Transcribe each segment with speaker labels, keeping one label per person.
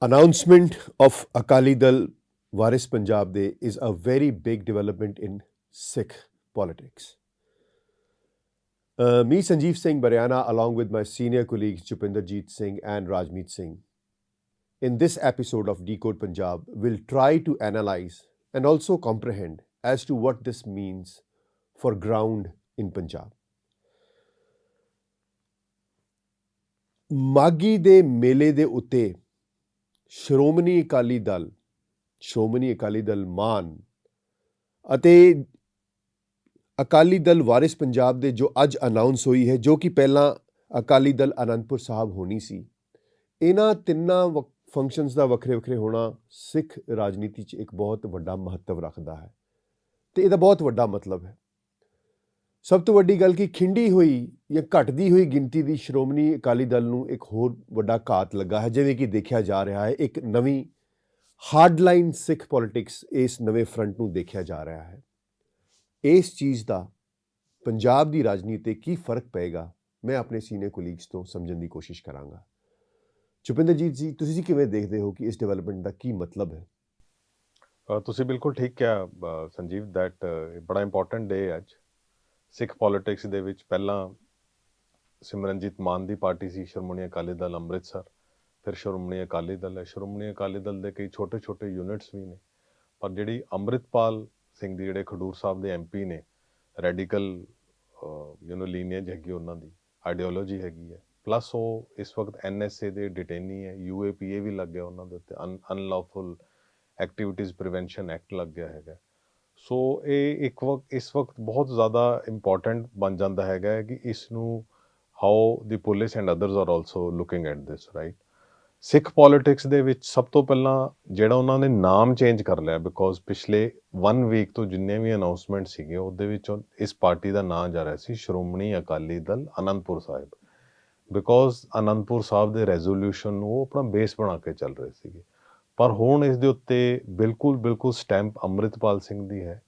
Speaker 1: announcement of Akali Dal Waris Punjab Day is a very big development in Sikh politics. Uh, me, Sanjeev Singh Baryana, along with my senior colleagues Chupinderjeet Singh and Rajmeet Singh, in this episode of Decode Punjab, will try to analyze and also comprehend as to what this means for ground in Punjab. Maghi ਦੇ ਮੇਲੇ ਦੇ ਉੱਤੇ ਸ਼੍ਰੋਮਣੀ ਅਕਾਲੀ ਦਲ, ਸ਼੍ਰੋਮਣੀ ਅਕਾਲੀ ਦਲ ਮਾਨ ਅਤੇ ਅਕਾਲੀ ਦਲ ਵਾਰਿਸ ਪੰਜਾਬ ਦੇ ਜੋ ਅੱਜ announce ਹੋਈ ਹੈ, ਜੋ ਕਿ ਪਹਿਲਾਂ ਅਕਾਲੀ ਦਲ ਅਨੰਦਪੁਰ ਸਾਹਿਬ ਹੋਣੀ ਸੀ, ਇਹਨਾਂ ਤਿੰਨਾਂ ਫੰਕਸ਼ਨਸ ਦਾ ਵੱਖਰੇ ਵੱਖਰੇ ਹੋਣਾ ਸਿੱਖ ਰਾਜਨੀਤੀ 'ਚ ਇੱਕ ਬਹੁਤ ਵੱਡਾ ਮਹੱਤਵ ਰੱਖਦਾ ਹੈ ਤੇ ਇਹਦਾ ਬਹੁਤ ਵੱਡਾ ਮਤਲਬ ਹੈ। ਸਭ ਤੋਂ ਵੱਡੀ ਗੱਲ ਕਿ ਖਿੰਡੀ ਹੋਈ ਜਾਂ ਘਟਦੀ ਹੋਈ ਗਿਣਤੀ ਦੀ ਸ਼੍ਰੋਮਣੀ ਅਕਾਲੀ ਦਲ ਨੂੰ ਇੱਕ ਹੋਰ ਵੱਡਾ ਘਾਤ ਲੱਗਾ ਹੈ, ਜਿਵੇਂ ਕਿ ਦੇਖਿਆ ਜਾ ਰਿਹਾ ਹੈ, ਇੱਕ ਨਵੀਂ ਹਾਰਡਲਾਈਨ ਸਿੱਖ ਪੋਲਿਟਿਕਸ ਇਸ ਨਵੇਂ ਫਰੰਟ ਨੂੰ ਦੇਖਿਆ ਜਾ ਰਿਹਾ ਹੈ। ਇਸ ਚੀਜ਼ ਦਾ ਪੰਜਾਬ ਦੀ ਰਾਜਨੀਤੀ ਤੇ ਕੀ ਫ਼ਰਕ ਪਏਗਾ, ਮੈਂ ਆਪਣੇ ਸੀਨੀਅਰ ਕੋਲੀਗਸ ਤੋਂ ਸਮਝਣ ਦੀ ਕੋਸ਼ਿਸ਼ ਕਰਾਂਗਾ। ਚੁਪਿੰਦਰਜੀਤ ਜੀ, ਤੁਸੀਂ ਕਿਵੇਂ ਦੇਖਦੇ ਹੋ ਕਿ ਇਸ ਡਿਵੈਲਪਮੈਂਟ ਦਾ ਕੀ ਮਤਲਬ ਹੈ?
Speaker 2: ਤੁਸੀਂ ਬਿਲਕੁਲ ਠੀਕ ਕਿਹਾ ਸੰਜੀਵ ਦੈਟ ਬੜਾ ਇੰਪੋਰਟੈਂਟ ਡੇ ਹੈ ਅੱਜ। ਸਿੱਖ ਪੋਲਿਟਿਕਸ ਦੇ ਵਿੱਚ ਪਹਿਲਾਂ ਸਿਮਰਨਜੀਤ ਮਾਨ ਦੀ ਪਾਰਟੀ ਸੀ, ਸ਼੍ਰੋਮਣੀ ਅਕਾਲੀ ਦਲ ਅੰਮ੍ਰਿਤਸਰ। ਫਿਰ ਸ਼੍ਰੋਮਣੀ ਅਕਾਲੀ ਦਲ ਹੈ। ਸ਼੍ਰੋਮਣੀ ਅਕਾਲੀ ਦਲ ਦੇ ਕਈ ਛੋਟੇ-ਛੋਟੇ ਯੂਨਿਟਸ ਵੀ ਨੇ। ਪਰ ਜਿਹੜੀ ਅੰਮ੍ਰਿਤਪਾਲ ਸਿੰਘ ਦੀ ਜਿਹੜੇ ਖਡੂਰ ਸਾਹਿਬ ਦੇ ਐਮਪੀ ਨੇ ਰੈਡੀਕਲ ਯੂ نو ਲੀਨੀਏਜ ਹੈਗੀ ਉਹਨਾਂ ਦੀ ਆਈਡੀਓਲੋਜੀ ਹੈਗੀ ਹੈ। ਪਲੱਸ ਉਹ ਇਸ ਵਕਤ ਐਨਐਸਏ ਦੇ ਡਿਟੇਨੀ ਹੈ। ਯੂਏਪੀਏ ਵੀ ਲੱਗ ਗਿਆ ਉਹਨਾਂ ਦੇ ਉੱਤੇ। ਅਨਲੌਫੁਲ ਐਕਟੀਵਿਟੀਜ਼ ਪ੍ਰੀਵੈਂਸ਼ਨ ਐਕਟ ਲੱਗ ਗਿਆ ਹੈਗਾ। ਸੋ ਇਹ ਇੱਕ ਵਕਤ ਇਸ ਵਕਤ ਬਹੁਤ ਜ਼ਿਆਦਾ ਇੰਪੋਰਟੈਂਟ ਬਣ ਜਾਂਦਾ ਹੈਗਾ ਕਿ ਇਸ ਨੂੰ how the police and others are also looking at this right Sikh politics ਦੇ ਵਿੱਚ ਸਭ ਤੋਂ ਪਹਿਲਾਂ ਜਿਹੜਾ ਉਹਨਾਂ ਨੇ ਨਾਮ ਚੇਂਜ ਕਰ ਲਿਆ ਬਿਕੋਜ਼ ਪਿਛਲੇ 1 ਵੀਕ ਤੋਂ ਜਿੰਨੇ ਵੀ ਅਨਾਉਂਸਮੈਂਟ ਸੀਗੇ, ਉਹਦੇ ਵਿੱਚ ਇਸ ਪਾਰਟੀ ਦਾ ਨਾਮ ਜਾ ਰਿਹਾ ਸੀ ਸ਼੍ਰੋਮਣੀ ਅਕਾਲੀ ਦਲ ਅਨੰਦਪੁਰ ਸਾਹਿਬ। ਬਿਕੋਜ਼ ਅਨੰਦਪੁਰ ਸਾਹਿਬ ਦੇ ਰੈਜ਼ੋਲੂਸ਼ਨ ਨੂੰ ਉਹ ਆਪਣਾ ਬੇਸ ਬਣਾ ਕੇ ਚੱਲ ਰਹੇ ਸੀਗੇ। ਪਰ ਹੁਣ ਇਸ ਦੇ ਉੱਤੇ ਬਿਲਕੁਲ ਬਿਲਕੁਲ ਸਟੈਂਪ ਅੰਮ੍ਰਿਤਪਾਲ ਸਿੰਘ ਦੀ ਹੈ,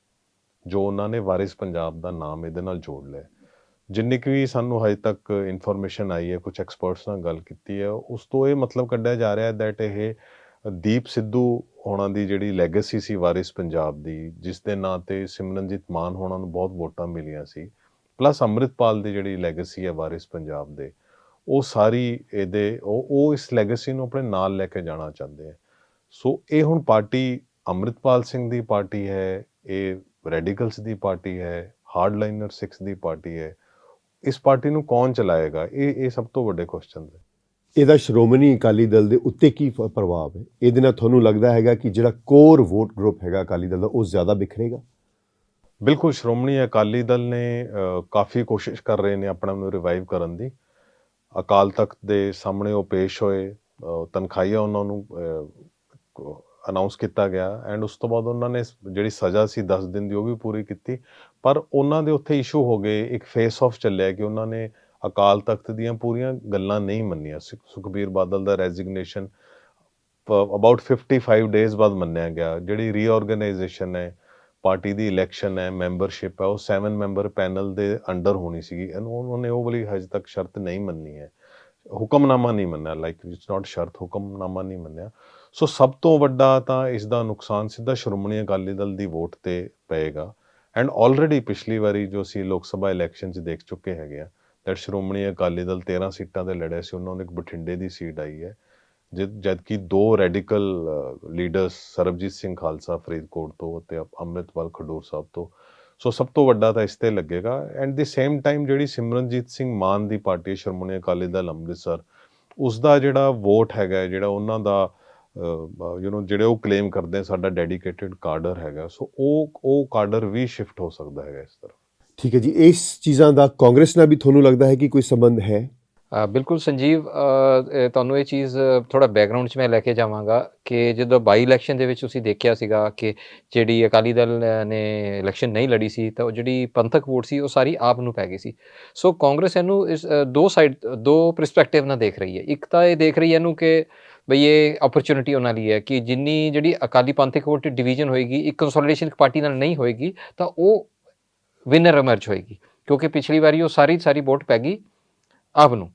Speaker 2: ਜੋ ਉਹਨਾਂ ਨੇ ਵਾਰਿਸ ਪੰਜਾਬ ਦਾ ਨਾਮ ਇਹਦੇ ਨਾਲ ਜੋੜ ਲਿਆ। ਜਿੰਨੀ ਕੁ ਵੀ ਸਾਨੂੰ ਹਜੇ ਤੱਕ ਇਨਫੋਰਮੇਸ਼ਨ ਆਈ ਹੈ ਕੁਝ ਐਕਸਪਰਟਸ ਨਾਲ ਗੱਲ ਕੀਤੀ ਹੈ, ਉਸ ਤੋਂ ਇਹ ਮਤਲਬ ਕੱਢਿਆ ਜਾ ਰਿਹਾ ਹੈ ਦੈਟ ਇਹ ਦੀਪ ਸਿੱਧੂ ਹੋਣਾ ਦੀ ਜਿਹੜੀ ਲੈਗੇਸੀ ਸੀ ਵਾਰਿਸ ਪੰਜਾਬ ਦੀ, ਜਿਸ ਦੇ ਨਾਂ ਤੇ ਸਿਮਰਨਜੀਤ ਮਾਨ ਹੋਣਾ ਨੂੰ ਬਹੁਤ ਵੋਟਾਂ ਮਿਲੀਆਂ ਸੀ ਪਲੱਸ ਅੰਮ੍ਰਿਤਪਾਲ ਦੀ ਜਿਹੜੀ ਲੈਗੇਸੀ ਹੈ ਵਾਰਿਸ ਪੰਜਾਬ ਦੇ, ਉਹ ਸਾਰੀ ਇਹਦੇ, ਉਹ ਉਹ ਇਸ ਲੈਗੇਸੀ ਨੂੰ ਆਪਣੇ ਨਾਲ ਲੈ ਕੇ ਜਾਣਾ ਚਾਹੁੰਦੇ ਆ ਸੋ ਇਹ ਹੁਣ ਪਾਰਟੀ ਅੰਮ੍ਰਿਤਪਾਲ ਸਿੰਘ ਦੀ ਪਾਰਟੀ ਹੈ, ਇਹ ਰੈਡੀਕਲਸ ਦੀ ਪਾਰਟੀ ਹੈ ਹਾਰਡ ਲਾਈਨਰ ਸਿਕਸ ਦੀ ਪਾਰਟੀ ਹੈ ਇਸ ਪਾਰਟੀ ਨੂੰ ਕੌਣ ਚਲਾਏਗਾ? ਇਹ ਇਹ ਸਭ ਤੋਂ ਵੱਡੇ ਕੁਐਸਚਨ ਹੈ
Speaker 1: ਇਹਦਾ ਸ਼੍ਰੋਮਣੀ ਅਕਾਲੀ ਦਲ ਦੇ ਉੱਤੇ ਕੀ ਪ੍ਰਭਾਵ ਹੈ? ਇਹਦੇ ਨਾਲ ਤੁਹਾਨੂੰ ਲੱਗਦਾ ਹੈਗਾ ਕਿ ਜਿਹੜਾ ਕੋਰ ਵੋਟ ਗਰੁੱਪ ਹੈਗਾ ਅਕਾਲੀ ਦਲ ਦਾ ਉਹ ਜ਼ਿਆਦਾ ਬਿਖਰੇਗਾ?
Speaker 2: ਬਿਲਕੁਲ ਸ਼੍ਰੋਮਣੀ ਅਕਾਲੀ ਦਲ ਨੇ ਕਾਫੀ ਕੋਸ਼ਿਸ਼ ਕਰ ਰਹੇ ਨੇ ਆਪਣਾ ਨੂੰ ਰਿਵਾਈਵ ਕਰਨ ਦੀ। ਅਕਾਲ ਤਖਤ ਦੇ ਸਾਹਮਣੇ ਉਹ ਪੇਸ਼ ਹੋਏ ਤਨਖਾਹੀਆ ਉਹਨਾਂ ਨੂੰ ਅਨਾਉਂਸ ਕੀਤਾ ਗਿਆ। ਐਂਡ ਉਸ ਤੋਂ ਬਾਅਦ ਉਹਨਾਂ ਨੇ ਜਿਹੜੀ ਸਜ਼ਾ ਸੀ 10 ਦਿਨ ਦੀ ਉਹ ਵੀ ਪੂਰੀ ਕੀਤੀ। ਪਰ ਉਹਨਾਂ ਦੇ ਉੱਥੇ ਇਸ਼ੂ ਹੋ ਗਏ, ਇੱਕ ਫੇਸ ਆਫ ਚੱਲਿਆ ਕਿ ਉਹਨਾਂ ਨੇ ਅਕਾਲ ਤਖਤ ਦੀਆਂ ਪੂਰੀਆਂ ਗੱਲਾਂ ਨਹੀਂ ਮੰਨੀਆਂ। ਸੁਖ- ਸੁਖਬੀਰ ਬਾਦਲ ਦਾ ਰੈਜ਼ਿਗਨੇਸ਼ਨ ਅਬਾਊਟ 55 ਡੇਜ਼ ਬਾਅਦ ਮੰਨਿਆ ਗਿਆ। ਜਿਹੜੀ ਰੀਆਰਗੇਨਾਈਜੇਸ਼ਨ ਹੈ, ਪਾਰਟੀ ਦੀ ਇਲੈਕਸ਼ਨ ਹੈ ਮੈਂਬਰਸ਼ਿਪ ਹੈ, ਉਹ 7 ਮੈਂਬਰ ਪੈਨਲ ਦੇ ਅੰਡਰ ਹੋਣੀ ਸੀਗੀ। ਉਹਨਾਂ ਨੇ ਉਹ ਵਾਲੀ ਹਜੇ ਤੱਕ ਸ਼ਰਤ ਨਹੀਂ ਮੰਨੀ ਹੈ। ਹੁਕਮਨਾਮਾ ਨਹੀਂ ਮੰਨਿਆ ਲਾਈਕ ਇਟਸ ਨਾਟ ਸ਼ਰਤ, ਹੁਕਮਨਾਮਾ ਨਹੀਂ ਮੰਨਿਆ। ਸੋ ਸਭ ਤੋਂ ਵੱਡਾ ਤਾਂ ਇਸ ਦਾ ਨੁਕਸਾਨ ਸਿੱਧਾ ਸ਼੍ਰੋਮਣੀ ਅਕਾਲੀ ਦਲ ਦੀ ਵੋਟ ਤੇ ਪਏਗਾ। ਐਂਡ ਆਲਰੇਡੀ ਪਿਛਲੀ ਵਾਰੀ ਜੋ ਅਸੀਂ ਲੋਕ ਸਭਾ ਇਲੈਕਸ਼ਨ 'ਚ ਦੇਖ ਚੁੱਕੇ ਹੈਗੇ ਆ ਦੈਟ ਸ਼੍ਰੋਮਣੀ ਅਕਾਲੀ ਦਲ 13 ਸੀਟਾਂ ਤੇ ਲੜਿਆ ਸੀ, ਉਹਨਾਂ ਨੂੰ ਇੱਕ ਬਠਿੰਡੇ ਦੀ ਸੀਟ ਆਈ ਹੈ। ਜਦ ਜਦ ਕਿ ਦੋ ਰੈਡੀਕਲ ਲੀਡਰਸ ਸਰਬਜੀਤ ਸਿੰਘ ਖਾਲਸਾ ਫਰੀਦਕੋਟ ਤੋਂ ਅਤੇ ਅੰਮ੍ਰਿਤਪਾਲ ਖਡੂਰ ਸਾਹਿਬ ਤੋਂ। ਸੋ ਸਭ ਤੋਂ ਵੱਡਾ ਤਾਂ ਇਸ ਤੇ ਲੱਗੇਗਾ। ਐਂਡ ਦੀ ਸੇਮ ਟਾਈਮ ਜਿਹੜੀ ਸਿਮਰਨਜੀਤ ਸਿੰਘ ਮਾਨ ਦੀ ਪਾਰਟੀ ਸ਼੍ਰੋਮਣੀ ਅਕਾਲੀ ਦਲ ਅੰਮ੍ਰਿਤਸਰ ਉਸ ਦਾ ਜਿਹੜਾ ਵੋਟ ਹੈਗਾ ਜਿਹੜਾ ਉਹਨਾਂ ਦਾ ਯੂ نو ਜਿਹੜੇ ਉਹ ਕਲੇਮ ਕਰਦੇ ਆ ਸਾਡਾ ਡੈਡੀਕੇਟਿਡ ਕਾਡਰ ਹੈਗਾ। ਸੋ ਉਹ ਉਹ ਕਾਡਰ ਵੀ ਸ਼ਿਫਟ ਹੋ ਸਕਦਾ ਹੈਗਾ ਇਸ ਤਰ੍ਹਾਂ।
Speaker 1: ਠੀਕ ਹੈ ਜੀ ਇਸ ਚੀਜ਼ਾਂ ਦਾ ਕਾਂਗਰਸ ਨਾਲ ਵੀ ਤੁਹਾਨੂੰ ਲੱਗਦਾ ਹੈ ਕਿ ਕੋਈ ਸੰਬੰਧ ਹੈ?
Speaker 3: ਬਿਲਕੁਲ ਸੰਜੀਵ ਤੁਹਾਨੂੰ ਇਹ ਚੀਜ਼ ਥੋੜਾ ਬੈਕਗ੍ਰਾਉਂਡ 'ਚ ਮੈਂ ਲੈ ਕੇ ਜਾਵਾਂਗਾ ਕਿ ਜਦੋਂ ਬਾਈ ਇਲੈਕਸ਼ਨ ਦੇ ਵਿੱਚ ਤੁਸੀਂ ਦੇਖਿਆ ਸੀਗਾ ਕਿ ਜਿਹੜੀ ਅਕਾਲੀ ਦਲ ਨੇ ਇਲੈਕਸ਼ਨ ਨਹੀਂ ਲੜੀ ਸੀ ਤਾਂ ਉਹ ਜਿਹੜੀ ਪੰਥਕ ਵੋਟ ਸੀ ਉਹ ਸਾਰੀ ਆਪ ਨੂੰ ਪੈ ਗਈ ਸੀ। ਸੋ ਕਾਂਗਰਸ ਇਹਨੂੰ ਇਸ ਦੋ ਸਾਈਡ ਦੋ ਪਰਸਪੈਕਟਿਵ ਨਾਲ ਦੇਖ ਰਹੀ ਹੈ। ਇੱਕ ਤਾਂ ਇਹ ਦੇਖ ਰਹੀ ਹੈ ਇਹਨੂੰ ਕਿ ਬਈ ਇਹ ਓਪਰਚ्युनिटी ਉਹਨਾਂ ਲਈ ਹੈ ਕਿ ਜਿੰਨੀ ਜਿਹੜੀ ਅਕਾਲੀ ਪੰਥਕ ਵੋਟ ਡਿਵੀਜ਼ਨ ਹੋਏਗੀ, ਇੱਕ ਕੰਸੋਲੀਡੇਸ਼ਨ ਪਾਰਟੀ ਨਾਲ ਨਹੀਂ ਹੋਏਗੀ, ਤਾਂ ਉਹ ਵਿਨਰ ਅਮਰਜ ਹੋਏਗੀ, ਕਿਉਂਕਿ ਪਿਛਲੀ ਵਾਰੀ ਉਹ ਸਾਰੀ ਸਾਰੀ ਵੋਟ ਪੈ ਗਈ ਆਪ ਨੂੰ।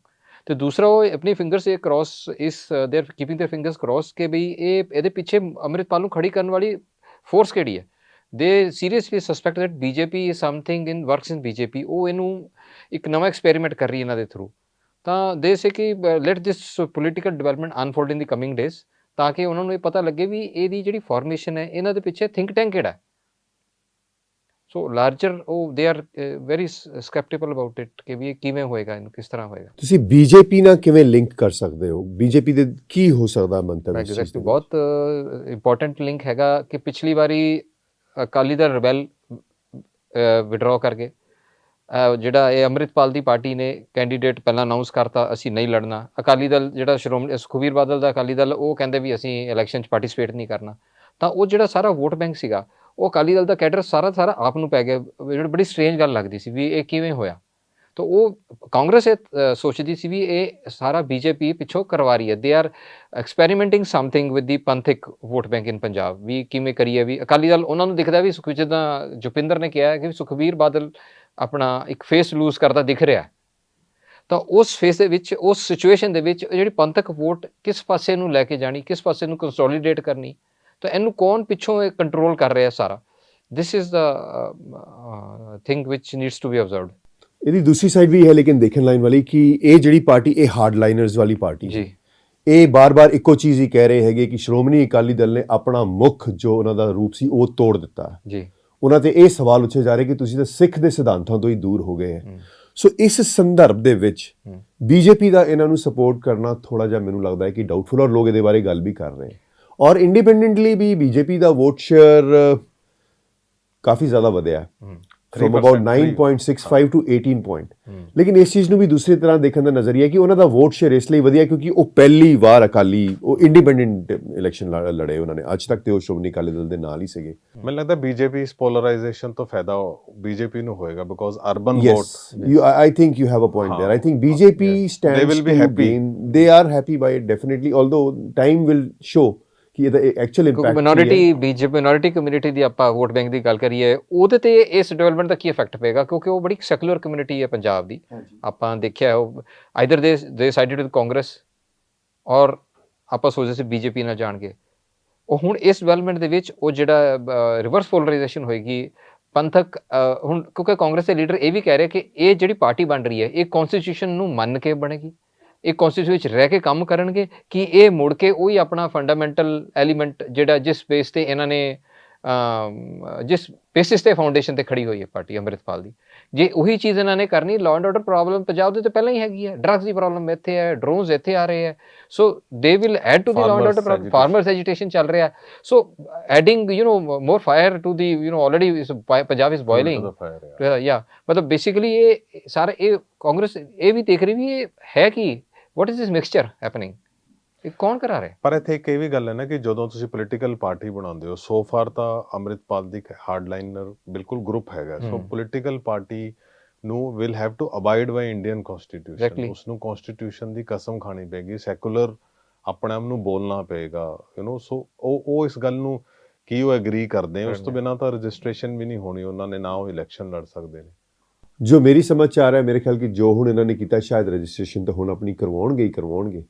Speaker 3: ਤੇ ਦੂਸਰਾ, ਉਹ ਆਪਣੀ ਫਿੰਗਰਸ ਇਹ ਕ੍ਰਾਸ ਇਸ their keeping their fingers cross ਕਿ ਬਈ ਇਹ, ਇਹਦੇ ਪਿੱਛੇ ਅਮਰਿਤਪਾਲ ਨੂੰ ਖੜੀ ਕਰਨ ਵਾਲੀ ਫੋਰਸ ਕਿਹੜੀ ਹੈ? They seriously suspect that BJP is something in works in BJP ਉਹ ਇਹਨੂੰ ਇੱਕ ਨਵਾਂ ਐਕਸਪੈਰੀਮੈਂਟ ਕਰ ਰਹੀ ਇਹਨਾਂ ਦੇ ਥਰੂ ਤਾਂ ਦੇ ਸੇ ਕਿ let this political development unfold in the coming days ਤਾਂ ਕਿ ਉਹਨਾਂ ਨੂੰ ਇਹ ਪਤਾ ਲੱਗੇ ਵੀ ਇਹਦੀ ਜਿਹੜੀ ਫਾਰਮੇਸ਼ਨ ਹੈ ਇਹਨਾਂ ਦੇ ਪਿੱਛੇ ਥਿੰਕ ਟੈਂਕ ਕਿਹੜਾ ਹੈ। ਸੋ ਲਾਰਜਰ ਉਹ they are very sceptical about it ਕਿ ਵੀ ਇਹ ਕਿਵੇਂ ਹੋਏਗਾ ਇਹਨੂੰ ਕਿਸ ਤਰ੍ਹਾਂ ਹੋਏਗਾ।
Speaker 1: ਤੁਸੀਂ ਬੀਜੇਪੀ ਨਾਲ ਕਿਵੇਂ ਲਿੰਕ ਕਰ ਸਕਦੇ ਹੋ? ਬੀਜੇਪੀ ਦੇ ਕੀ ਹੋ ਸਕਦਾ ਮੰਤਵ
Speaker 3: ਐਗਜ਼ੈਕਟਲੀ ਬਹੁਤ ਇੰਪੋਰਟੈਂਟ ਲਿੰਕ ਹੈਗਾ ਕਿ ਪਿਛਲੀ ਵਾਰੀ ਅਕਾਲੀ ਦਲ ਰਿਬੈਲ ਵਿਡਰਾਅ ਕਰ ਗਏ। ਅਹ ਜਿਹੜਾ ਇਹ ਅੰਮ੍ਰਿਤਪਾਲ ਦੀ ਪਾਰਟੀ ਨੇ ਕੈਂਡੀਡੇਟ ਪਹਿਲਾਂ ਅਨਾਉਂਸ ਕਰਤਾ, ਅਸੀਂ ਨਹੀਂ ਲੜਨਾ। ਅਕਾਲੀ ਦਲ ਜਿਹੜਾ ਸ਼੍ਰੋਮਣੀ ਸੁਖਬੀਰ ਬਾਦਲ ਦਾ ਅਕਾਲੀ ਦਲ, ਉਹ ਕਹਿੰਦੇ ਵੀ ਅਸੀਂ ਇਲੈਕਸ਼ਨ 'ਚ ਪਾਰਟਿਸਿਪੇਟ ਨਹੀਂ ਕਰਨਾ। ਤਾਂ ਉਹ ਜਿਹੜਾ ਸਾਰਾ ਵੋਟ ਬੈਂਕ ਸੀਗਾ, ਉਹ ਅਕਾਲੀ ਦਲ ਦਾ ਕੈਡਰ ਸਾਰਾ ਸਾਰਾ ਆਪ ਨੂੰ ਪੈ ਗਿਆ। ਜਿਹੜੀ ਬੜੀ ਸਟ੍ਰੇਂਜ ਗੱਲ ਲੱਗਦੀ ਸੀ ਵੀ ਇਹ ਕਿਵੇਂ ਹੋਇਆ। ਤਾਂ ਉਹ ਕਾਂਗਰਸ ਇਹ ਸੋਚਦੀ ਸੀ ਵੀ ਇਹ ਸਾਰਾ ਬੀਜੇਪੀ ਪਿੱਛੋਂ ਕਰਵਾ ਰਹੀ ਹੈ। They are experimenting something with the Panthic vote bank in Punjab ਵੀ ਕਿਵੇਂ ਕਰੀਏ ਵੀ ਅਕਾਲੀ ਦਲ, ਉਹਨਾਂ ਨੂੰ ਦਿਖਦਾ ਵੀ ਸੁਖ ਜਿੱਦਾਂ ਜੁਪਿੰਦਰ ਨੇ ਕਿਹਾ ਹੈ ਕਿ ਸੁਖਬੀਰ ਬਾਦਲ ਆਪਣਾ ਇੱਕ ਫੇਸ ਲੂਜ਼ ਕਰਦਾ ਦਿਖ ਰਿਹਾ ਹੈ। ਤਾਂ ਉਸ ਫੇਸ ਦੇ ਵਿੱਚ ਉਸ ਸਿਚੁਏਸ਼ਨ ਦੇ ਵਿੱਚ ਜਿਹੜੀ ਪੰਥਕ ਵੋਟ ਕਿਸ ਪਾਸੇ ਨੂੰ ਲੈ ਕੇ ਜਾਣੀ ਕਿਸ ਪਾਸੇ ਨੂੰ ਕੰਸੋਲੀਡੇਟ ਕਰਨੀ ਤਾਂ ਇਹਨੂੰ ਕੌਣ ਪਿੱਛੋਂ ਇਹ ਕੰਟਰੋਲ ਕਰ ਰਿਹਾ ਸਾਰਾ? This is the thing which needs to be observed
Speaker 1: ਇਹਦੀ ਦੂਸਰੀ ਸਾਈਡ ਵੀ ਹੈ ਲੇਕਿਨ ਦੇਖਣ ਲਾਈਨ ਵਾਲੀ ਕਿ ਇਹ ਜਿਹੜੀ ਪਾਰਟੀ ਇਹ ਹਾਰਡ ਲਾਈਨਰਸ ਵਾਲੀ ਪਾਰਟੀ
Speaker 3: ਜੀ।
Speaker 1: ਇਹ ਬਾਰ-ਬਾਰ ਇੱਕੋ ਚੀਜ਼ ਹੀ ਕਹਿ ਰਹੇ ਹੈਗੇ ਕਿ ਸ਼੍ਰੋਮਣੀ ਅਕਾਲੀ ਦਲ ਨੇ ਆਪਣਾ ਮੁੱਖ ਜੋ ਉਹਨਾਂ ਦਾ ਰੂਪ ਸੀ ਉਹ ਤੋੜ ਦਿੱਤਾ।
Speaker 3: ਜੀ।
Speaker 1: ਉਹਨਾਂ ਤੇ ਇਹ ਸਵਾਲ ਉੱਠੇ ਜਾ ਰਹੇ ਕਿ ਤੁਸੀਂ ਤਾਂ ਸਿੱਖ ਦੇ ਸਿਧਾਂਤਾਂ ਤੋਂ ਹੀ ਦੂਰ ਹੋ ਗਏ ਹੈ। ਸੋ ਇਸ ਸੰਦਰਭ ਦੇ ਵਿੱਚ। ਬੀਜੇਪੀ ਦਾ ਇਹਨਾਂ ਨੂੰ ਸਪੋਰਟ ਕਰਨਾ ਥੋੜਾ ਜਿਹਾ ਮੈਨੂੰ ਲੱਗਦਾ ਹੈ ਕਿ ਡਾਊਟਫੁਲ ਔਰ ਲੋਕ ਇਹਦੇ ਬਾਰੇ ਗੱਲ ਵੀ ਕਰ ਰਹੇ ਔਰ ਇੰਡੀਪੈਂਡੈਂਟਲੀ ਵੀ ਬੀਜੇਪੀ ਦਾ ਵੋਟ ਸ਼ੇਅਰ ਕਾਫੀ ਜ਼ਿਆਦਾ ਵਧਿਆ
Speaker 2: 3%
Speaker 1: about 9.65 to 18 point
Speaker 3: ਹਮ,
Speaker 1: ਲੇਕਿਨ ਇਸ ਚੀਜ਼ ਨੂੰ ਵੀ ਦੂਸਰੀ ਤਰ੍ਹਾਂ ਦੇਖਣ ਦਾ ਨਜ਼ਰੀਆ ਕਿ ਉਹਨਾਂ ਦਾ ਵੋਟ ਸ਼ੇਅਰ ਇਸ ਲਈ ਵਧੀਆ ਕਿਉਂਕਿ ਉਹ ਪਹਿਲੀ ਵਾਰ ਅਕਾਲੀ ਉਹ ਇੰਡੀਪੈਂਡੈਂਟ ਇਲੈਕਸ਼ਨ ਲੜੇ ਉਹਨਾਂ ਨੇ ਅੱਜ ਤੱਕ ਤੇ ਉਹ ਸ਼੍ਰੋਮਣੀ ਅਕਾਲੀ ਦਲ ਦੇ ਨਾਲ ਹੀ ਸੀਗੇ
Speaker 2: ਮੈਨੂੰ ਲੱਗਦਾ ਬੀਜੇਪੀ ਇਸ ਪੋਲਰਾਈਜੇਸ਼ਨ ਤੋਂ ਫਾਇਦਾ ਬੀਜੇਪੀ ਨੂੰ ਹੋਏਗਾ because
Speaker 1: urban
Speaker 2: vote
Speaker 1: you I, I think you have a point there. I think bjp
Speaker 2: Yes.
Speaker 1: stands
Speaker 2: They will be
Speaker 1: to
Speaker 2: happy.
Speaker 1: gain. They are happy by it definitely ਕਿ ਇਹਦਾ
Speaker 3: actual
Speaker 1: impact
Speaker 3: minority BJP minority community ਦੀ ਆਪਾਂ vote bank ਦੀ ਗੱਲ ਕਰੀਏ ਉਹਦੇ ਤੇ ਇਸ development ਦਾ ਕੀ effect ਪਏਗਾ? ਕਿਉਂਕਿ ਉਹ ਬੜੀ ਸੈਕੂਲਰ ਕਮਿਊਨਿਟੀ ਹੈ ਪੰਜਾਬ ਦੀ। ਆਪਾਂ ਦੇਖਿਆ ਉਹ ਆਈਦਰ ਦੇ ਦੇ ਸਾਈਡਡ ਵਿਦ ਕਾਂਗਰਸ ਔਰ ਆਪਾਂ ਸੋਚਦੇ ਸੀ ਬੀਜੇਪੀ ਨਾਲ ਜਾਣਗੇ। ਉਹ ਹੁਣ ਇਸ ਡਿਵੈਲਪਮੈਂਟ ਦੇ ਵਿੱਚ ਉਹ ਜਿਹੜਾ ਰਿਵਰਸ ਪੋਲਰਾਈਜੇਸ਼ਨ ਹੋਏਗੀ ਪੰਥਕ ਹੁਣ ਕਿਉਂਕਿ ਕਾਂਗਰਸ ਦੇ ਲੀਡਰ ਇਹ ਵੀ ਕਹਿ ਰਹੇ ਕਿ ਇਹ ਜਿਹੜੀ ਪਾਰਟੀ ਬਣ ਰਹੀ ਹੈ ਇਹ ਕਨਸਟੀਟਿਊਸ਼ਨ ਨੂੰ ਮੰਨ ਕੇ ਬਣੇਗੀ। ਇਹ ਕਨਸਟੀਟਿਊਸ਼ਨ ਵਿੱਚ ਰਹਿ ਕੇ ਕੰਮ ਕਰਨਗੇ ਕਿ ਇਹ ਮੁੜ ਕੇ ਉਹੀ ਆਪਣਾ ਫੰਡਾਮੈਂਟਲ ਐਲੀਮੈਂਟ ਜਿਹੜਾ ਜਿਸ ਬੇਸ ਤੇ ਇਹਨਾਂ ਨੇ ਅਮ, ਜਿਸ ਬੇਸਿਸ ਤੇ ਫਾਊਂਡੇਸ਼ਨ ਤੇ ਖੜੀ ਹੋਈ ਹੈ ਪਾਰਟੀ ਅੰਮ੍ਰਿਤਪਾਲ ਦੀ ਜੇ ਉਹੀ ਚੀਜ਼ ਇਹਨਾਂ ਨੇ ਕਰਨੀ law and order problem Punjab ਦੇ ਤੇ ਪਹਿਲਾਂ ਹੀ ਹੈਗੀ ਹੈ ਡਰੱਗਸ ਦੀ ਪ੍ਰੋਬਲਮ ਇੱਥੇ ਹੈ ਡਰੋਨਸ ਇੱਥੇ ਆ ਰਹੇ ਹੈ so they will add to the law and
Speaker 2: Farmers
Speaker 3: order
Speaker 2: agitation.
Speaker 3: Farmers agitation ਚੱਲ ਰਿਹਾ so adding you know more fire to the you know already Punjab is boiling ਯਾ ਮਤਲਬ ਬੇਸਿਕਲੀ ਇਹ ਸਾਰਾ ਇਹ ਕਾਂਗਰਸ ਇਹ ਵੀ ਦੇਖ ਰਹੀ ਵੀ ਇਹ ਹੈ ਕੀ what is this mixture happening ਇਹ ਕੌਣ ਕਰਾ ਰਿਹਾ
Speaker 2: ਪਰ ਇੱਥੇ ਇੱਕ ਇਹ ਵੀ ਗੱਲ ਹੈ ਨਾ ਕਿ ਜਦੋਂ ਤੁਸੀਂ ਪੋਲੀਟੀਕਲ ਪਾਰਟੀ ਬਣਾਉਂਦੇ ਹੋ ਸੋ ਫਾਰ ਤਾਂ ਅੰਮ੍ਰਿਤਪਾਲ ਦੀ ਹਾਰਡਲਾਈਨਰ ਬਿਲਕੁਲ ਗਰੁੱਪ ਹੈਗਾ ਸੋ। ਪੋਲੀਟੀਕਲ ਪਾਰਟੀ ਨੂੰ will have to abide by Indian
Speaker 3: constitution.
Speaker 2: ਉਸ ਨੂੰ ਕਨਸਟੀਟਿਊਸ਼ਨ ਦੀ ਕਸਮ ਖਾਣੀ ਪੈਗੀ ਸੈਕੂਲਰ ਆਪਣੇ ਆਪ ਨੂੰ ਬੋਲਣਾ ਪਏਗਾ ਯੂ نو ਸੋ ਉਹ ਉਹ ਇਸ ਗੱਲ ਨੂੰ ਕੀ ਉਹ ਐਗਰੀ ਕਰਦੇ ਉਸ ਤੋਂ। ਬਿਨਾਂ ਤਾਂ ਰਜਿਸਟ੍ਰੇਸ਼ਨ ਵੀ ਨਹੀਂ ਹੋਣੀ ਉਹਨਾਂ ਨੇ ਨਾ ਉਹ ਇਲੈਕਸ਼ਨ ਲੜ ਸਕਦੇ ਨੇ
Speaker 1: ਜੋ ਮੇਰੀ ਸਮਝ 'ਚ ਆ ਰਿਹਾ ਮੇਰੇ ਖਿਆਲ ਕਿ ਜੋ ਹੁਣ ਇਹਨਾਂ ਨੇ ਕੀਤਾ ਸ਼ਾਇਦ ਰਜਿਸਟ੍ਰੇਸ਼ਨ ਤਾਂ ਹੁਣ ਆਪਣੀ ਕਰਵਾਉਣਗੇ ਹੀ ਕਰਵਾਉਣਗੇ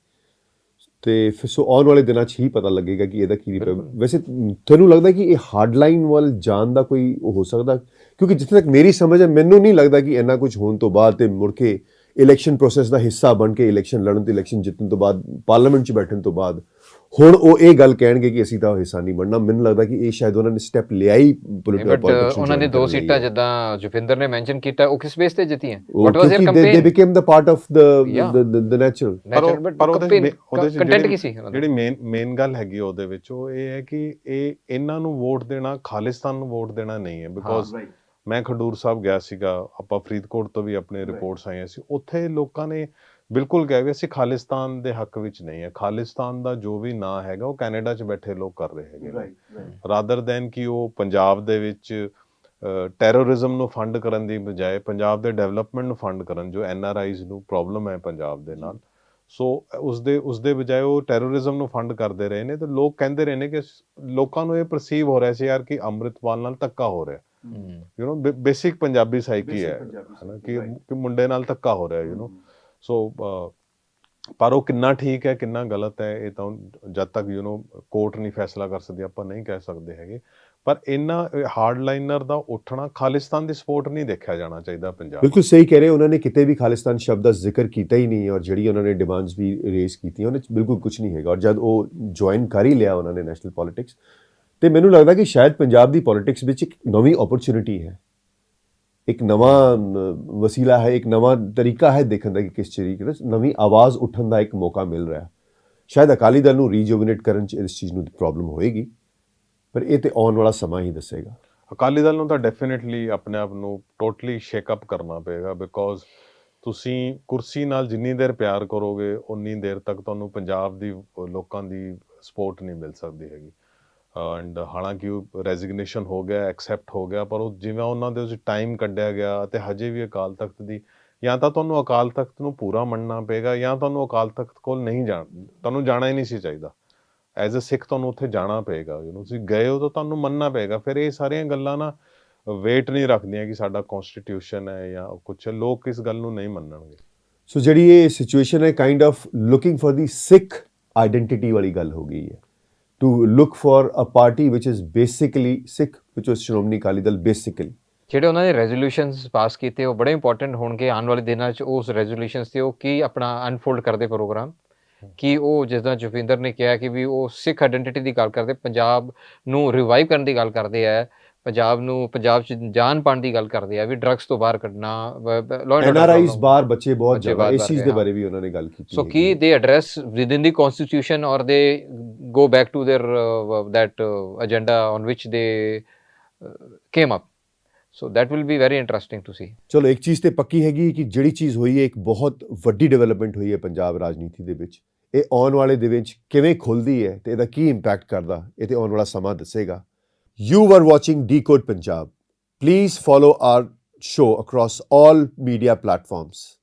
Speaker 1: ਤੇ ਫਿਰ ਸੋ ਆਉਣ ਵਾਲੇ ਦਿਨਾਂ 'ਚ ਹੀ ਪਤਾ ਲੱਗੇਗਾ ਕਿ ਇਹਦਾ ਕੀ ਰਿਪੈ
Speaker 3: ਬਿਲਕੁਲ।
Speaker 1: ਵੈਸੇ ਤੁਹਾਨੂੰ ਲੱਗਦਾ ਕਿ ਇਹ ਹਾਰਡ ਲਾਈਨ ਵੱਲ ਜਾਣ ਦਾ ਕੋਈ ਉਹ ਹੋ ਸਕਦਾ ਕਿਉਂਕਿ ਜਿੱਥੇ ਤੱਕ ਮੇਰੀ ਸਮਝ ਹੈ ਮੈਨੂੰ ਨਹੀਂ ਲੱਗਦਾ ਕਿ ਇੰਨਾ ਕੁਝ ਹੋਣ ਤੋਂ ਬਾਅਦ ਤੇ ਮੁੜ ਕੇ ਇਲੈਕਸ਼ਨ ਪ੍ਰੋਸੈਸ ਦਾ ਹਿੱਸਾ ਬਣ ਕੇ ਇਲੈਕਸ਼ਨ ਲੜਨ ਤੇ ਇਲੈਕਸ਼ਨ ਜਿੱਤਣ ਤੋਂ ਬਾਅਦ ਪਾਰਲੀਮੈਂਟ 'ਚ ਬੈਠਣ ਤੋਂ ਬਾਅਦ ਹੁਣ ਉਹ ਇਹ ਗੱਲ ਕਹਿਣਗੇ ਕਿ ਅਸੀਂ ਤਾਂ ਉਹ ਹਿੱਸਾ ਨਹੀਂ ਬਣਨਾ ਮੈਨੂੰ ਲੱਗਦਾ ਕਿ ਇਹ ਸ਼ਾਇਦ ਉਹਨਾਂ ਨੇ ਸਟੈਪ ਲਿਆ ਹੀ ਪੋਲੀਟੀਕਲ
Speaker 3: ਬਟ ਉਹਨਾਂ ਨੇ ਦੋ ਸੀਟਾਂ ਜਿੱਦਾਂ ਜੁਪਿੰਦਰ ਨੇ ਮੈਂਸ਼ਨ ਕੀਤਾ ਉਹ ਕਿਸ ਬੇਸ ਤੇ ਜਿੱਤੀਆਂ what was their
Speaker 1: they, they
Speaker 3: campaign
Speaker 1: became the part of the
Speaker 3: Yeah.
Speaker 1: the, the, the natural
Speaker 2: ਪਰ ਉਹ-
Speaker 3: ਬਟ
Speaker 2: ਪਰ ਉਹਦੇ 'ਚ ਮੇ- ਉਹਦੇ 'ਚ
Speaker 3: ਕੰਟੈਂਟ
Speaker 2: ਜਿਹੜੀ-
Speaker 3: ਕੀ ਸੀ ਉਹਨਾਂ ਦਾ
Speaker 2: ਜਿਹੜੀ ਮੇਨ ਮੇਨ ਗੱਲ ਹੈਗੀ ਉਹਦੇ ਵਿੱਚ ਉਹ ਇਹ ਹੈ ਕਿ ਇਹ ਇਹਨਾਂ ਨੂੰ ਵੋਟ ਦੇਣਾ ਖਾਲਿਸਤਾਨ ਨੂੰ ਵੋਟ ਦੇਣਾ ਨਹੀਂ ਹੈ ਬਿਕੋਜ਼ ਮੈਂ ਖਡੂਰ ਸਾਹਿਬ ਗਿਆ ਸੀਗਾ ਆਪਾਂ ਫਰੀਦਕੋਟ ਤੋਂ ਵੀ ਆਪਣੇ ਰਿਪੋਰਟਸ ਆਈਆਂ ਸੀ ਉੱਥੇ ਲੋਕਾਂ ਨੇ ਬਿਲਕੁਲ ਕਿਹਾ ਵੀ ਅਸੀਂ ਖਾਲਿਸਤਾਨ ਦੇ ਹੱਕ ਵਿੱਚ ਨਹੀਂ ਹੈ ਖਾਲਿਸਤਾਨ ਦਾ ਜੋ ਵੀ ਨਾਂ ਹੈਗਾ ਉਹ ਕੈਨੇਡਾ 'ਚ ਬੈਠੇ ਲੋਕ ਕਰ ਰਹੇ ਹੈਗੇ ਨੇ ਰਾਦਰ ਦੈਨ ਕਿ ਉਹ ਪੰਜਾਬ ਦੇ ਵਿੱਚ ਟੈਰਰਿਜ਼ਮ ਨੂੰ ਫੰਡ ਕਰਨ ਦੀ ਬਜਾਏ ਪੰਜਾਬ ਦੇ ਡਿਵੈਲਪਮੈਂਟ ਨੂੰ ਫੰਡ ਕਰਨ ਜੋ ਐਨ ਆਰ ਆਈਜ਼ ਨੂੰ ਪ੍ਰੋਬਲਮ ਹੈ ਪੰਜਾਬ ਦੇ ਨਾਲ ਸੋ ਉਸ ਦੇ ਉਸ ਦੇ ਬਜਾਏ ਉਹ ਟੈਰਰਿਜ਼ਮ ਨੂੰ ਫੰਡ ਕਰਦੇ ਰਹੇ ਨੇ ਤੇ ਲੋਕ ਕਹਿੰਦੇ ਰਹੇ ਨੇ ਕਿ ਸ- ਲੋਕਾਂ ਨੂੰ ਇਹ ਪਰਸੀਵ ਹੋ ਰਿਹਾ ਸੀ ਯਾਰ ਕਿ ਅੰਮ੍ਰਿਤਪਾਲ ਨਾਲ ਧੱਕਾ ਹੋ ਰਿਹਾ
Speaker 3: hmm,
Speaker 2: you know basic Punjabi psyche ਹੈ ਹਨਾ ਕਿ ਕਿ ਮੁੰਡੇ ਨਾਲ ਧੱਕਾ ਹੋ ਰਿਹਾ ਯੂ نو ਸੋ ਪਰ ਉਹ ਕਿੰਨਾ ਠੀਕ ਹੈ, ਕਿੰਨਾ ਗਲਤ ਹੈ, ਇਹ ਤਾਂ ਜਦ ਤੱਕ ਯੂ نو ਕੋਰਟ ਨਹੀਂ ਫੈਸਲਾ ਕਰ ਸਕਦੀ, ਆਪਾਂ ਨਹੀਂ ਕਹਿ ਸਕਦੇ ਹੈਗੇ। ਪਰ ਇਹਨਾਂ ਹਾਰਡ ਲਾਈਨਰ ਦਾ ਉੱਠਣਾ ਖਾਲਿਸਤਾਨ ਦੀ ਸਪੋਰਟ ਨਹੀਂ ਦੇਖਿਆ ਜਾਣਾ ਚਾਹੀਦਾ ਪੰਜਾਬ
Speaker 1: ਬਿਲਕੁਲ ਸਹੀ ਕਹਿ ਰਹੇ ਉਹਨਾਂ ਨੇ ਕਿਤੇ ਵੀ ਖਾਲਿਸਤਾਨ ਸ਼ਬਦ ਦਾ ਜ਼ਿਕਰ ਕੀਤਾ ਹੀ ਨਹੀਂ ਔਰ ਜਿਹੜੀ ਉਹਨਾਂ ਨੇ ਡਿਮਾਂਡਸ ਵੀ ਰੇਜ਼ ਕੀਤੀਆਂ ਉਹਨਾਂ 'ਚ ਬਿਲਕੁਲ ਕੁਝ ਨਹੀਂ ਹੈਗਾ। ਔਰ ਜਦ ਉਹ ਜੁਆਇਨ ਕਰ ਹੀ ਲਿਆ ਉਹਨਾਂ ਨੇ ਨੈਸ਼ਨਲ ਪੋਲਿਟਿਕਸ ਤੇ ਮੈਨੂੰ ਲੱਗਦਾ ਕਿ ਸ਼ਾਇਦ ਪੰਜਾਬ ਦੀ ਪੋਲਿਟਿਕਸ ਵਿੱਚ ਇੱਕ ਨਵੀਂ ਓਪਰਚ्युनिटी ਹੈ। ਇੱਕ ਨਵਾਂ ਵਸੀਲਾ ਹੈ, ਇੱਕ ਨਵਾਂ ਤਰੀਕਾ ਹੈ ਦੇਖਣ ਦਾ ਕਿ ਕਿਸ ਤਰੀਕੇ ਨਾਲ ਨਵੀਂ ਆਵਾਜ਼ ਉੱਠਣ ਦਾ ਇੱਕ ਮੌਕਾ ਮਿਲ ਰਿਹਾ ਹੈ। ਸ਼ਾਇਦ ਅਕਾਲੀ ਦਲ ਨੂੰ ਰੀਜੂਵਨੇਟ ਕਰਨ ਚ ਇਸ ਚੀਜ਼ ਨੂੰ ਪ੍ਰੋਬਲਮ ਹੋਏਗੀ, ਪਰ ਇਹ ਤੇ ਆਉਣ ਵਾਲਾ ਸਮਾਂ ਹੀ ਦੱਸੇਗਾ।
Speaker 2: ਅਕਾਲੀ ਦਲ ਨੂੰ ਤਾਂ ਡੈਫੀਨਿਟਲੀ ਆਪਣੇ ਆਪ ਨੂੰ ਟੋਟਲੀ ਸ਼ੇਕ ਅਪ ਕਰਨਾ ਪਏਗਾ ਬਿਕੋਜ਼ ਤੁਸੀਂ ਕੁਰਸੀ ਨਾਲ ਜਿੰਨੀ ਦੇਰ ਪਿਆਰ ਕਰੋਗੇ ਉਨੀ ਦੇਰ ਤੱਕ ਤੁਹਾਨੂੰ ਪੰਜਾਬ ਦੀ ਲੋਕਾਂ ਦੀ ਸਪੋਰਟ ਨਹੀਂ ਮਿਲ ਸਕਦੀ ਹੈਗੀ। ਐਂਡ ਹਾਲਾਂਕਿ ਉਹ ਰੈਜ਼ਿਗਨੇਸ਼ਨ ਹੋ ਗਿਆ ਐਕਸੈਪਟ ਹੋ ਗਿਆ, ਪਰ ਉਹ ਜਿਵੇਂ ਉਹਨਾਂ ਦੇ ਵਿੱਚ ਟਾਈਮ ਕੱਢਿਆ ਗਿਆ ਤੇ ਹਜੇ ਵੀ ਅਕਾਲ ਤਖਤ ਦੀ, ਜਾਂ ਤਾਂ ਤੁਹਾਨੂੰ ਅਕਾਲ ਤਖਤ ਨੂੰ ਪੂਰਾ ਮੰਨਣਾ ਪਏਗਾ, ਜਾਂ ਤੁਹਾਨੂੰ ਅਕਾਲ ਤਖਤ ਕੋਲ ਨਹੀਂ ਜਾਣ, ਤੁਹਾਨੂੰ ਜਾਣਾ ਹੀ ਨਹੀਂ ਸੀ ਚਾਹੀਦਾ। ਐਜ਼ ਅ ਸਿੱਖ ਤੁਹਾਨੂੰ ਉੱਥੇ ਜਾਣਾ ਪਏਗਾ ਯੂ نو ਤੁਸੀਂ ਗਏ ਹੋ ਤਾਂ ਤੁਹਾਨੂੰ ਮੰਨਣਾ ਪਏਗਾ। ਫਿਰ ਇਹ ਸਾਰੀਆਂ ਗੱਲਾਂ ਨਾ ਵੇਟ ਨਹੀਂ ਰੱਖਦੀਆਂ ਕਿ ਸਾਡਾ ਕਨਸਟੀਟਿਊਸ਼ਨ ਹੈ ਜਾਂ ਕੁਝ ਲੋਕ ਇਸ ਗੱਲ ਨੂੰ ਨਹੀਂ ਮੰਨਣਗੇ।
Speaker 1: ਸੋ ਜਿਹੜੀ ਇਹ ਸਿਚੁਏਸ਼ਨ ਹੈ kind of looking for the Sikh identity ਵਾਲੀ ਗੱਲ ਹੋ ਗਈ ਹੈ। To look for a party which is basically Sikh ਵਿਚ ਵਾਸ ਸ਼੍ਰੋਮਣੀ ਅਕਾਲੀ ਦਲ ਬੇਸਿਕਲੀ
Speaker 3: ਜਿਹੜੇ ਉਹਨਾਂ ਨੇ ਰੈਜ਼ੋਲੂਸ਼ਨਸ ਪਾਸ ਕੀਤੇ, ਉਹ ਬੜੇ ਇੰਪੋਰਟੈਂਟ ਹੋਣਗੇ ਆਉਣ ਵਾਲੇ ਦਿਨਾਂ 'ਚ ਉਸ ਰੈਜ਼ੋਲੂਸ਼ਨਸ ਤੇ ਉਹ ਕੀ ਆਪਣਾ ਅਨਫੋਲਡ ਕਰਦੇ ਪ੍ਰੋਗਰਾਮ। ਕਿ ਉਹ ਜਿਸ ਤਰ੍ਹਾਂ ਜੁਪਿੰਦਰ ਨੇ ਕਿਹਾ ਕਿ ਵੀ ਉਹ ਸਿੱਖ ਆਇਡੈਂਟੀਟੀ ਦੀ ਗੱਲ ਕਰਦੇ, ਪੰਜਾਬ ਨੂੰ ਰਿਵਾਈਵ ਕਰਨ ਦੀ ਗੱਲ ਕਰਦੇ ਆ। ਪੰਜਾਬ ਨੂੰ ਪੰਜਾਬ 'ਚ ਜਾਨ ਪਾਉਣ ਦੀ ਗੱਲ ਕਰਦੇ ਆ ਵੀ ਡਰੱਗਸ ਤੋਂ ਬਾਹਰ ਕੱਢਣਾ ਲਾਅ
Speaker 1: ਐਨ ਆਰ ਆਈਜ਼ ਬਾਹਰ ਬੱਚੇ ਬਹੁਤ ਜ਼ਿਆਦਾ ਇਸ ਚੀਜ਼ ਦੇ। ਬਾਰੇ ਵੀ ਉਹਨਾਂ ਨੇ ਗੱਲ ਕੀਤੀ
Speaker 3: they address within the constitution or they go back to their uh, that uh, agenda on which they uh, came up. So that will be very interesting to see.
Speaker 1: ਚਲੋ ਇੱਕ ਚੀਜ਼ ਤੇ ਪੱਕੀ ਹੈਗੀ ਕਿ ਜਿਹੜੀ ਚੀਜ਼ ਹੋਈ ਹੈ ਇੱਕ ਬਹੁਤ ਵੱਡੀ ਡਿਵੈਲਪਮੈਂਟ ਹੋਈ ਹੈ ਪੰਜਾਬ ਰਾਜਨੀਤੀ ਦੇ ਵਿੱਚ ਇਹ ਆਉਣ ਵਾਲੇ ਦੇ ਵਿੱਚ ਕਿਵੇਂ ਖੁੱਲਦੀ ਹੈ ਤੇ ਇਹਦਾ ਕੀ ਇੰਪੈਕਟ ਕਰਦਾ ਇਹ ਤੇ ਆਉਣ ਵਾਲਾ ਸਮਾਂ ਦੱਸੇਗਾ You were watching Decode Punjab. Please follow our show across all media platforms.